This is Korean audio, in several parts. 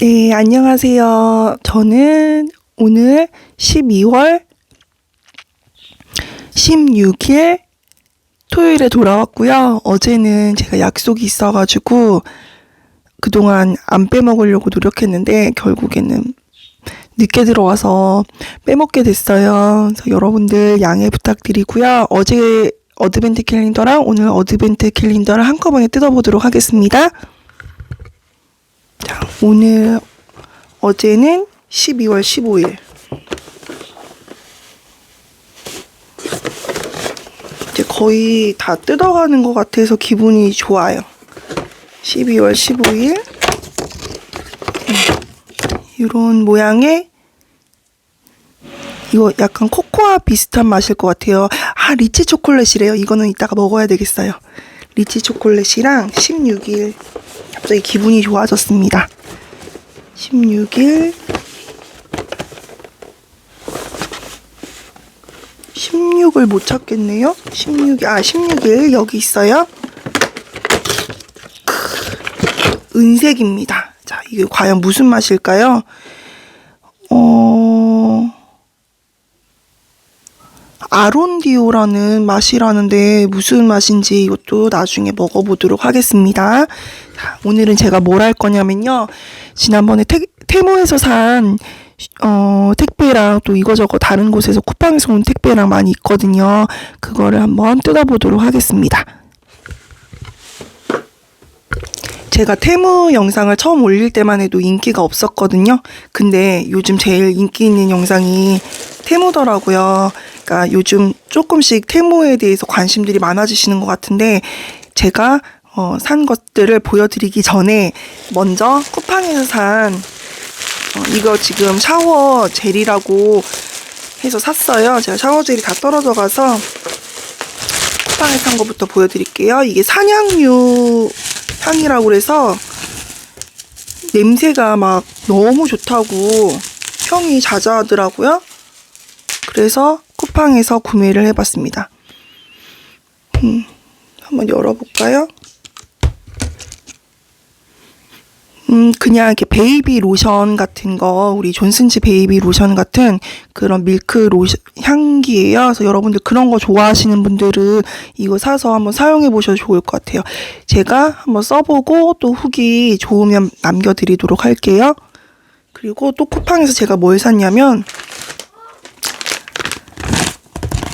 네, 안녕하세요. 저는 오늘 12월 16일 토요일에 돌아왔고요. 어제는 제가 약속이 있어가지고 그동안 안 빼먹으려고 노력했는데 결국에는 늦게 들어와서 빼먹게 됐어요. 그래서 여러분들 양해 부탁드리고요. 어제 어드벤트 캘린더랑 오늘 어드벤트 캘린더를 한꺼번에 뜯어보도록 하겠습니다. 자, 오늘 어제는 12월 15일. 이제 거의 다 뜯어가는 것 같아서 기분이 좋아요. 12월 15일. 이런 모양의 이거 약간 코코아 비슷한 맛일 것 같아요. 아, 리치 초콜릿이래요. 이거는 이따가 먹어야 되겠어요. 리치 초콜릿이랑 16일. 갑자기 기분이 좋아졌습니다. 16일. 16을 못 찾겠네요. 16일, 아, 16일 여기 있어요. 크, 은색입니다. 자, 이게 과연 무슨 맛일까요? 아론디오라는 맛이라는데 무슨 맛인지 이것도 나중에 먹어보도록 하겠습니다. 자, 오늘은 제가 뭘 할 거냐면요. 지난번에 테, 테모에서 산 어, 택배랑 또 이거저거 다른 곳에서 쿠팡에서 온 택배랑 많이 있거든요. 그거를 한번 뜯어보도록 하겠습니다. 제가 테무 영상을 처음 올릴 때만 해도 인기가 없었거든요. 근데 요즘 제일 인기 있는 영상이 테무더라고요. 그러니까 요즘 조금씩 테무에 대해서 관심들이 많아지시는 것 같은데 제가 어, 산 것들을 보여드리기 전에 먼저 쿠팡에서 산 어, 이거 지금 샤워 젤이라고 해서 샀어요. 제가 샤워 젤이 다 떨어져 가서 쿠팡에 산 거부터 보여드릴게요. 이게 산양유 향이라고 그래서 냄새가 막 너무 좋다고 평이 자자하더라고요. 그래서 쿠팡에서 구매를 해봤습니다. 음, 한번 열어볼까요? 음, 그냥 이렇게 베이비 로션 같은 거, 우리 존슨즈 베이비 로션 같은 그런 밀크 로션 향기예요. 그래서 여러분들 그런 거 좋아하시는 분들은 이거 사서 한번 사용해 보셔도 좋을 것 같아요. 제가 한번 써보고 또 후기 좋으면 남겨드리도록 할게요. 그리고 또 쿠팡에서 제가 뭘 샀냐면,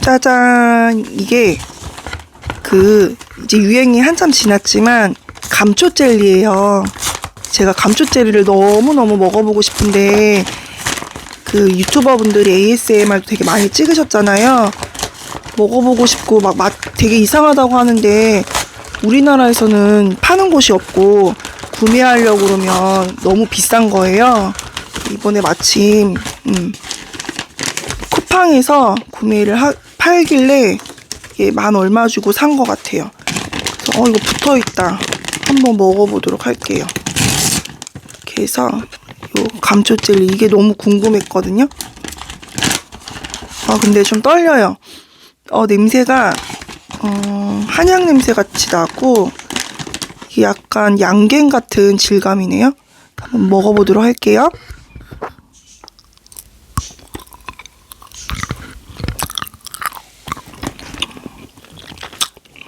짜잔, 이게 그 이제 유행이 한참 지났지만 감초 젤리예요. 제가 감초 젤리를 너무너무 먹어보고 싶은데 그 유튜버 분들이 ASMR도 되게 많이 찍으셨잖아요. 먹어보고 싶고 막 맛 되게 이상하다고 하는데 우리나라에서는 파는 곳이 없고 구매하려고 그러면 너무 비싼 거예요. 이번에 마침 음, 쿠팡에서 구매를 하, 팔길래 만 얼마 주고 산 것 같아요. 그래서 어 이거 붙어 있다. 한번 먹어보도록 할게요. 이렇게 해서 요 감초 젤리 이게 너무 궁금했거든요. 아 근데 좀 떨려요. 어 냄새가 어 한약 냄새 같이 나고 약간 양갱 같은 질감이네요. 한번 먹어보도록 할게요.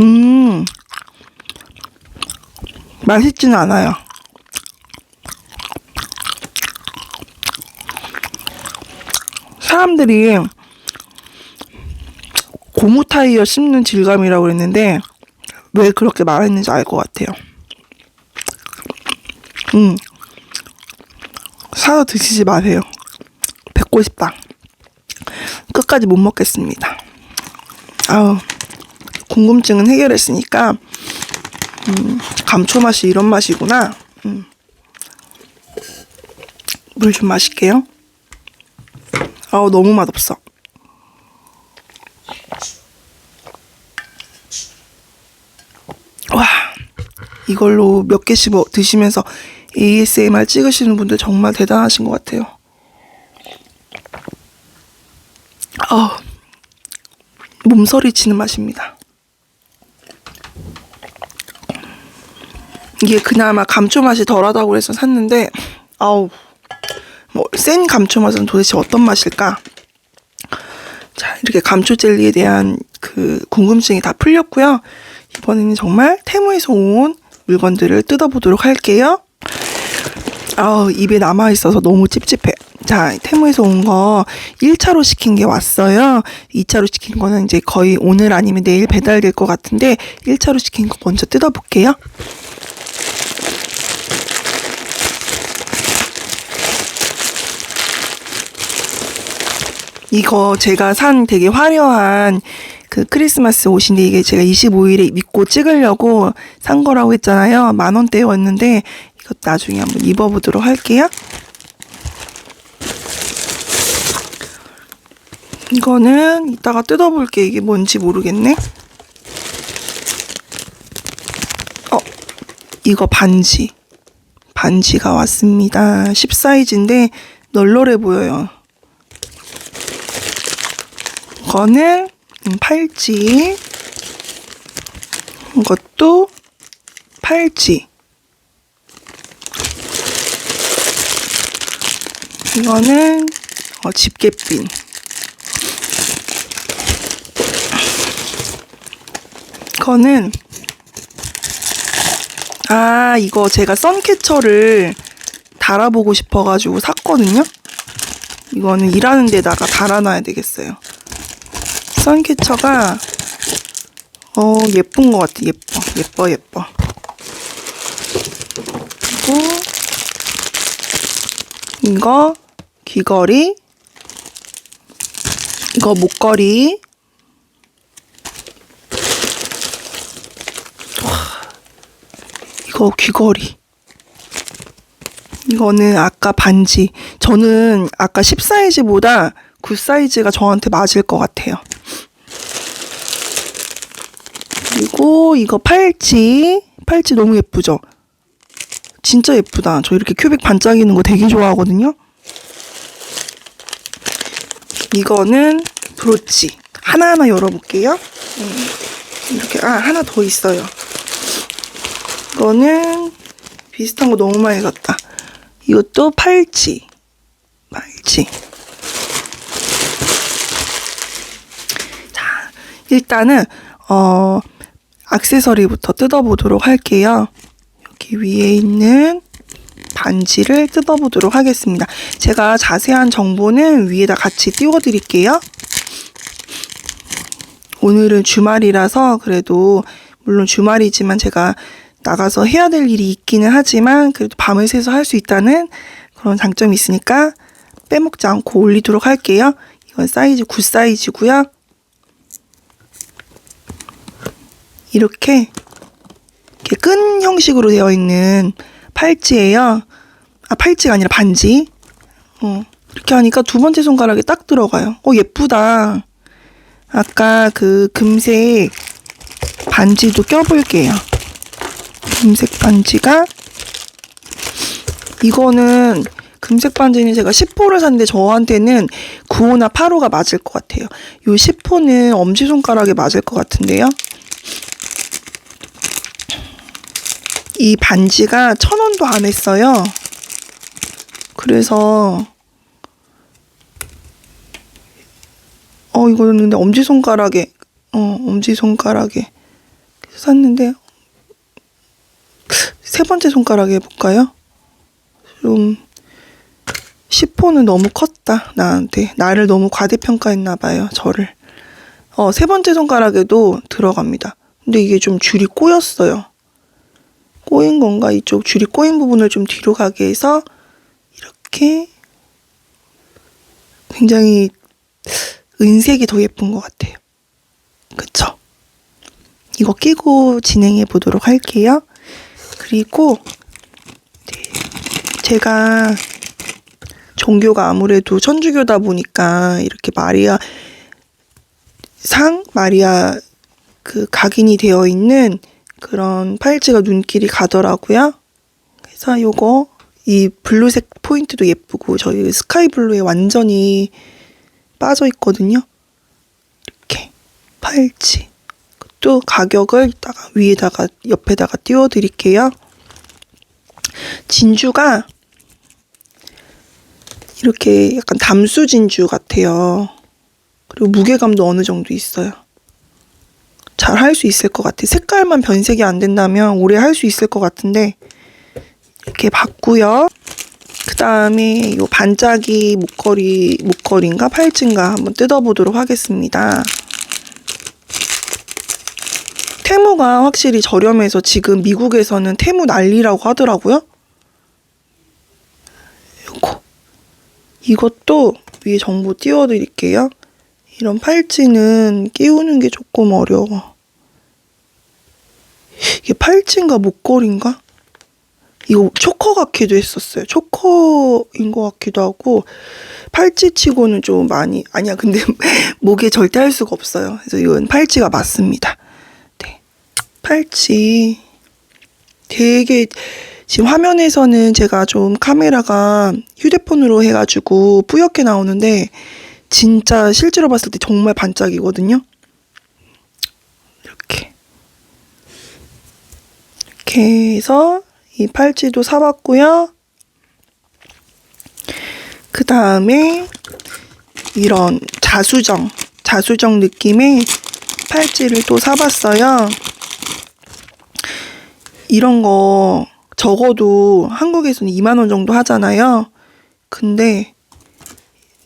음, 맛있지는 않아요. 사람들이 고무 타이어 씹는 질감이라고 그랬는데 왜 그렇게 말했는지 알 것 같아요. 음, 사서 드시지 마세요. 뱉고 싶다. 끝까지 못 먹겠습니다. 아우. 궁금증은 해결했으니까 음, 감초 맛이 이런 맛이구나. 음. 물 좀 마실게요. 아우 너무 맛없어. 와 이걸로 몇 개씩 먹- 드시면서 ASMR 찍으시는 분들 정말 대단하신 것 같아요. 아 몸서리 치는 맛입니다. 이게 그나마 감초 맛이 덜하다고 그래서 샀는데 아우 뭐 센 감초 맛은 도대체 어떤 맛일까? 자 이렇게 감초 젤리에 대한 그 궁금증이 다 풀렸고요. 이번에는 정말 테무에서 온 물건들을 뜯어보도록 할게요. 아우 입에 남아 있어서 너무 찝찝해. 자, 테무에서 온 거 1차로 시킨 게 왔어요. 2차로 시킨 거는 이제 거의 오늘 아니면 내일 배달될 것 같은데 1차로 시킨 거 먼저 뜯어볼게요. 이거 제가 산 되게 화려한 그 크리스마스 옷인데 이게 제가 25일에 입고 찍으려고 산 거라고 했잖아요. 만 원대였는데 이것 나중에 한번 입어보도록 할게요. 이거는 이따가 뜯어볼게. 이게 뭔지 모르겠네. 어, 이거 반지. 반지가 왔습니다. 10 사이즈인데 널널해 보여요. 이거는 음, 팔찌. 이것도 팔찌. 이거는 어, 집게핀. 이거는 아 이거 제가 선캐쳐를 달아보고 싶어가지고 샀거든요. 이거는 일하는 데다가 달아놔야 되겠어요. 선캐쳐가 어 예쁜 것 같아 예뻐 예뻐 예뻐. 그리고 이거 귀걸이 이거 목걸이 이거 귀걸이. 이거는 아까 반지. 저는 아까 10 사이즈보다 9 사이즈가 저한테 맞을 것 같아요. 그리고 이거 팔찌. 팔찌 너무 예쁘죠? 진짜 예쁘다. 저 이렇게 큐빅 반짝이는 거 되게 좋아하거든요. 이거는 브로치. 하나하나 열어볼게요. 음, 이렇게, 아, 하나 더 있어요. 이거는 비슷한 거 너무 많이 갔다. 이것도 팔찌. 팔찌. 일단은, 어, 악세서리부터 뜯어보도록 할게요. 여기 위에 있는 반지를 뜯어보도록 하겠습니다. 제가 자세한 정보는 위에다 같이 띄워드릴게요. 오늘은 주말이라서 그래도 물론 주말이지만 제가 나가서 해야 될 일이 있기는 하지만 그래도 밤을 새서 할 수 있다는 그런 장점이 있으니까 빼먹지 않고 올리도록 할게요. 이건 사이즈 9 사이즈고요. 이렇게 이렇게 끈 형식으로 되어 있는 팔찌예요. 아 팔찌가 아니라 반지. 어, 이렇게 하니까 두 번째 손가락에 딱 들어가요. 어 예쁘다. 아까 그 금색 반지도 껴볼게요. 금색 반지가 이거는 금색 반지는 제가 10호를 샀는데 저한테는 9호나 8호가 맞을 것 같아요. 요 10호는 엄지손가락에 맞을 것 같은데요. 이 반지가 천 원도 안 했어요. 그래서 어 이거는 근데 엄지손가락에 어 엄지손가락에 샀는데 세 번째 손가락에 해볼까요? 좀 10호는 너무 컸다 나한테 나를 너무 과대평가했나 봐요 저를 어 세 번째 손가락에도 들어갑니다 근데 이게 좀 줄이 꼬였어요 꼬인 건가? 이쪽 줄이 꼬인 부분을 좀 뒤로 가게 해서 이렇게 굉장히 은색이 더 예쁜 것 같아요. 그쵸? 이거 끼고 진행해 보도록 할게요. 그리고 네, 제가 종교가 아무래도 천주교다 보니까 이렇게 마리아 상 마리아 그 각인이 되어 있는 그런 팔찌가 눈길이 가더라고요. 그래서 요거 이 블루색 포인트도 예쁘고 저희 스카이 블루에 완전히 빠져 있거든요. 이렇게 팔찌. 또 가격을 이따가 위에다가 옆에다가 띄워 드릴게요. 진주가 이렇게 약간 담수 진주 같아요. 그리고 무게감도 어느 정도 있어요. 잘 할 수 있을 것 같아요. 색깔만 변색이 안 된다면 오래 할 수 있을 것 같은데 이렇게 봤고요. 그 다음에 요 반짝이 목걸이, 목걸이인가 팔찌인가 한번 뜯어보도록 하겠습니다. 테무가 확실히 저렴해서 지금 미국에서는 테무 난리라고 하더라고요. 요거. 이것도 위에 정보 띄워드릴게요. 이런 팔찌는 끼우는 게 조금 어려워. 이게 팔찌인가 목걸이인가? 이거 초커 같기도 했었어요. 초커인 것 같기도 하고 팔찌 치고는 좀 많이 아니야. 근데 목에 절대 할 수가 없어요. 그래서 이건 팔찌가 맞습니다. 네, 팔찌 되게 지금 화면에서는 제가 좀 카메라가 휴대폰으로 해가지고 뿌옇게 나오는데 진짜 실제로 봤을 때 정말 반짝이거든요. 이렇게 이렇게 해서 이 팔찌도 사봤고요. 그 다음에 이런 자수정, 자수정 느낌의 팔찌를 또 사봤어요. 이런 거 적어도 한국에서는 2만원 정도 하잖아요. 근데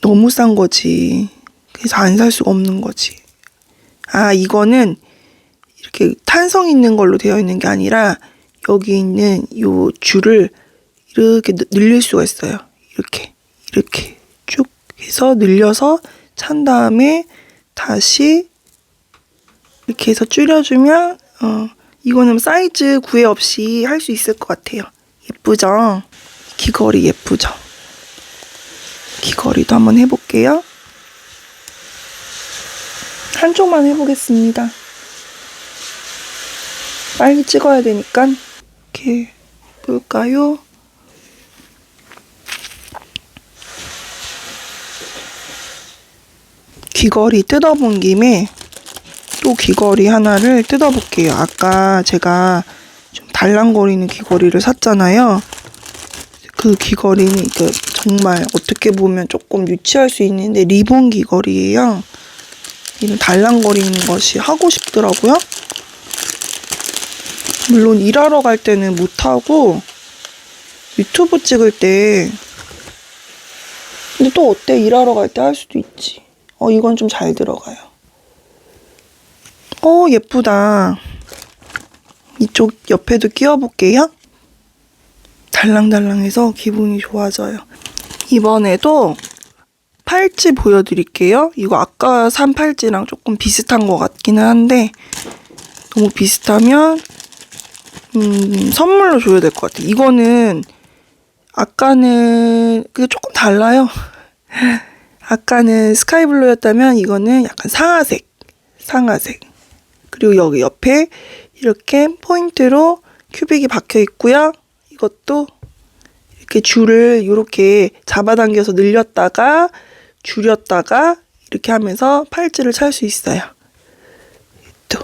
너무 싼 거지. 그래서 안 살 수가 없는 거지. 아, 이거는 이렇게 탄성 있는 걸로 되어 있는 게 아니라 여기 있는 요 줄을 이렇게 늘- 늘릴 수가 있어요. 이렇게 이렇게 쭉 해서 늘려서 찬 다음에 다시 이렇게 해서 줄여주면 어 이거는 사이즈 구애 없이 할 수 있을 것 같아요. 예쁘죠? 귀걸이 예쁘죠? 귀걸이도 한번 해볼게요. 한쪽만 해보겠습니다. 빨리 찍어야 되니까 이렇게 볼까요? 귀걸이 뜯어본 김에 또 귀걸이 하나를 뜯어볼게요. 아까 제가 좀 달랑거리는 귀걸이를 샀잖아요. 그 귀걸이는 이게 정말 어떻게 보면 조금 유치할 수 있는데 리본 귀걸이에요. 이런 달랑거리는 것이 하고 싶더라고요. 물론 일하러 갈 때는 못하고 유튜브 찍을 때 근데 또 어때? 일하러 갈 때 할 수도 있지. 어 이건 좀 잘 들어가요. 어 예쁘다. 이쪽 옆에도 끼워볼게요. 달랑달랑해서 기분이 좋아져요 이번에도 팔찌 보여드릴게요 이거 아까 산 팔찌랑 조금 비슷한 것 같기는 한데 너무 비슷하면 음, 선물로 줘야 될 것 같아. 이거는 아까는 그게 조금 달라요. 아까는 스카이블루였다면 이거는 약간 상아색, 상아색. 그리고 여기 옆에 이렇게 포인트로 큐빅이 박혀 있고요. 이것도 이렇게 줄을 이렇게 잡아당겨서 늘렸다가 줄였다가 이렇게 하면서 팔찌를 찰 수 있어요. 또,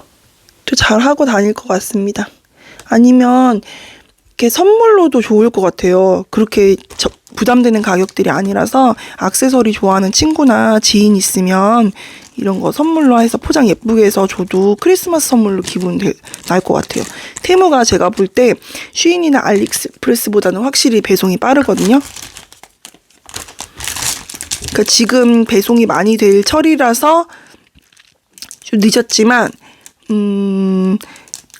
또 잘 하고 다닐 것 같습니다. 아니면 이렇게 선물로도 좋을 것 같아요. 그렇게 저- 부담되는 가격들이 아니라서 악세서리 좋아하는 친구나 지인 있으면 이런 거 선물로 해서 포장 예쁘게 해서 줘도 크리스마스 선물로 기분 날것 같아요. 테무가 제가 볼 때 쉬인이나 알리익스프레스보다는 확실히 배송이 빠르거든요. 그러니까 지금 배송이 많이 될 철이라서 좀 늦었지만 음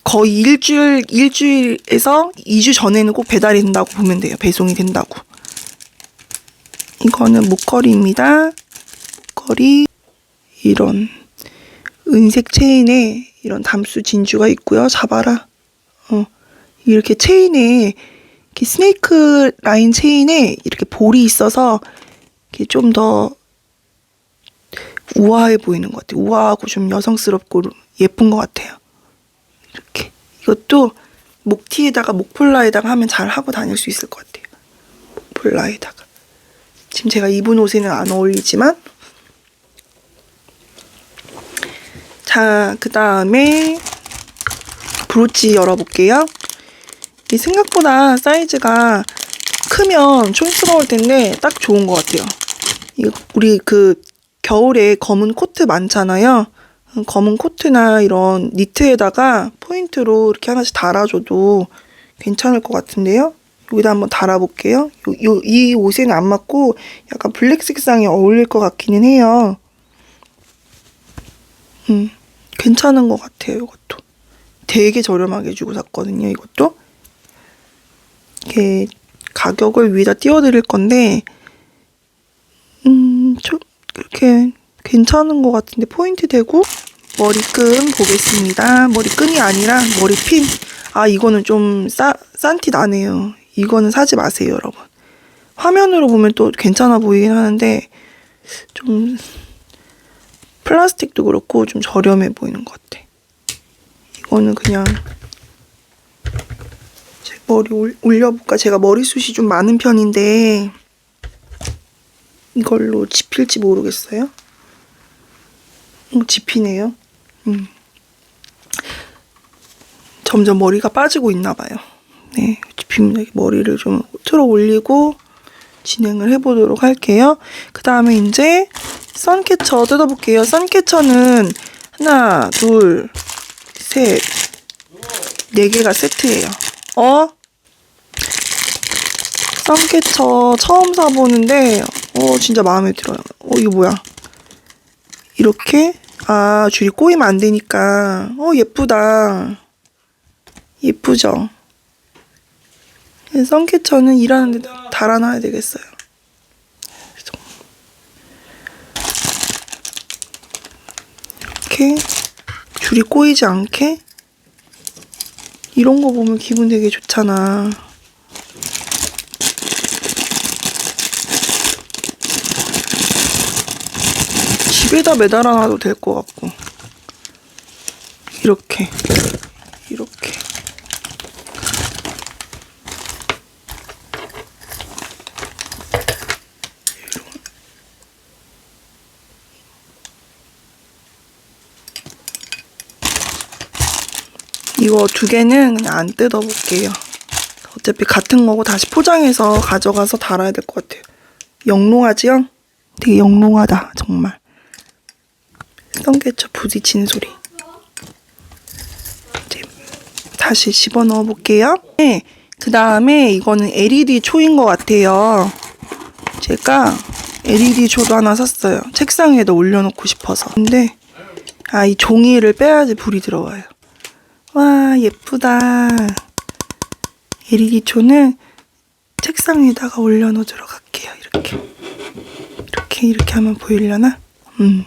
거의 일주일 일주일에서 2주 전에는 꼭 배달이 된다고 보면 돼요. 배송이 된다고. 이거는 목걸이입니다. 목걸이 이런 은색 체인에 이런 담수 진주가 있고요. 잡아라. 어 이렇게 체인에 이렇게 스네이크 라인 체인에 이렇게 볼이 있어서 이렇게 좀 더 우아해 보이는 것 같아요. 우아하고 좀 여성스럽고 예쁜 것 같아요. 이렇게 이것도 목티에다가 목폴라에다가 하면 잘 하고 다닐 수 있을 것 같아요. 목폴라에다가 지금 제가 입은 옷에는 안 어울리지만 자 그 다음에 브로치 열어볼게요. 이 생각보다 사이즈가 크면 촌스러울 텐데 딱 좋은 것 같아요. 이 우리 그 겨울에 검은 코트 많잖아요. 검은 코트나 이런 니트에다가 포인트로 이렇게 하나씩 달아줘도 괜찮을 것 같은데요. 여기다 한번 달아볼게요. 요, 요, 이 옷에는 안 맞고 약간 블랙 색상이 어울릴 것 같기는 해요. 음, 괜찮은 것 같아요, 이것도. 되게 저렴하게 주고 샀거든요, 이것도. 이렇게 가격을 위에다 띄워드릴 건데, 음, 좀, 이렇게 괜찮은 것 같은데, 포인트 되고, 머리끈 보겠습니다. 머리끈이 아니라 머리핀. 아, 이거는 좀 싸, 싼 티 나네요. 이거는 사지 마세요, 여러분. 화면으로 보면 또 괜찮아 보이긴 하는데, 좀, 플라스틱도 그렇고 좀 저렴해 보이는 것 같아. 이거는 그냥, 제 머리 올, 올려볼까? 제가 머리숱이 좀 많은 편인데, 이걸로 집힐지 모르겠어요. 음, 집히네요. 음. 점점 머리가 빠지고 있나 봐요. 네, 집힙니다. 머리를 좀 틀어 올리고 진행을 해보도록 할게요. 그 다음에 이제 선캐쳐 뜯어볼게요. 선캐쳐는 하나, 둘, 셋, 네 개가 세트예요. 어? 선캐쳐 처음 사보는데 어 진짜 마음에 들어요. 어 이거 뭐야? 이렇게 아 줄이 꼬이면 안 되니까 어 예쁘다. 예쁘죠? 선캐쳐는 일하는데 달아놔야 되겠어요. 그래서 이렇게 줄이 꼬이지 않게? 이런 거 보면 기분 되게 좋잖아. 집에다 매달아놔도 될 것 같고. 이렇게 이렇게 이거 두 개는 그냥 안 뜯어볼게요. 어차피 같은 거고 다시 포장해서 가져가서 달아야 될 것 같아요. 영롱하지요? 되게 영롱하다 정말. 성게쳐 부딪히는 소리. 이제 다시 집어 넣어 볼게요. 네, 그 다음에 이거는 LED 초인 것 같아요. 제가 LED 초도 하나 샀어요. 책상 위에다 올려놓고 싶어서. 근데 아 이 종이를 빼야지 불이 들어와요. 와 예쁘다. LED 초는 책상 위에다가 올려놓도록 할게요. 이렇게 이렇게 이렇게 하면 보이려나? 음.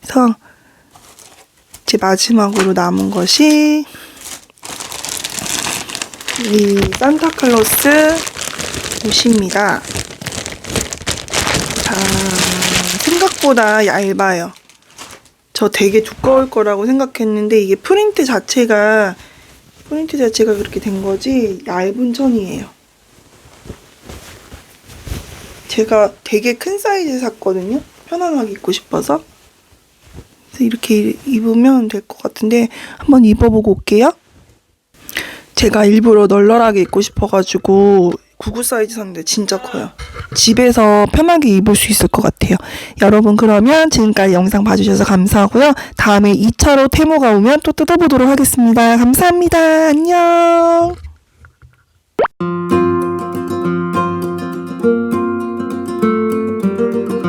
그래서 이제 마지막으로 남은 것이 이 산타클로스 옷입니다. 자, 생각보다 얇아요. 저 되게 두꺼울 거라고 생각했는데 이게 프린트 자체가 프린트 자체가 그렇게 된 거지 얇은 천이에요. 제가 되게 큰 사이즈 샀거든요. 편안하게 입고 싶어서. 그래서 이렇게 입으면 될 것 같은데 한번 입어보고 올게요. 제가 일부러 널널하게 입고 싶어가지고 99 사이즈 샀는데 진짜 커요. 집에서 편하게 입을 수 있을 것 같아요. 여러분 그러면 지금까지 영상 봐주셔서 감사하고요. 다음에 2차로 테모가 오면 또 뜯어보도록 하겠습니다. 감사합니다. 안녕.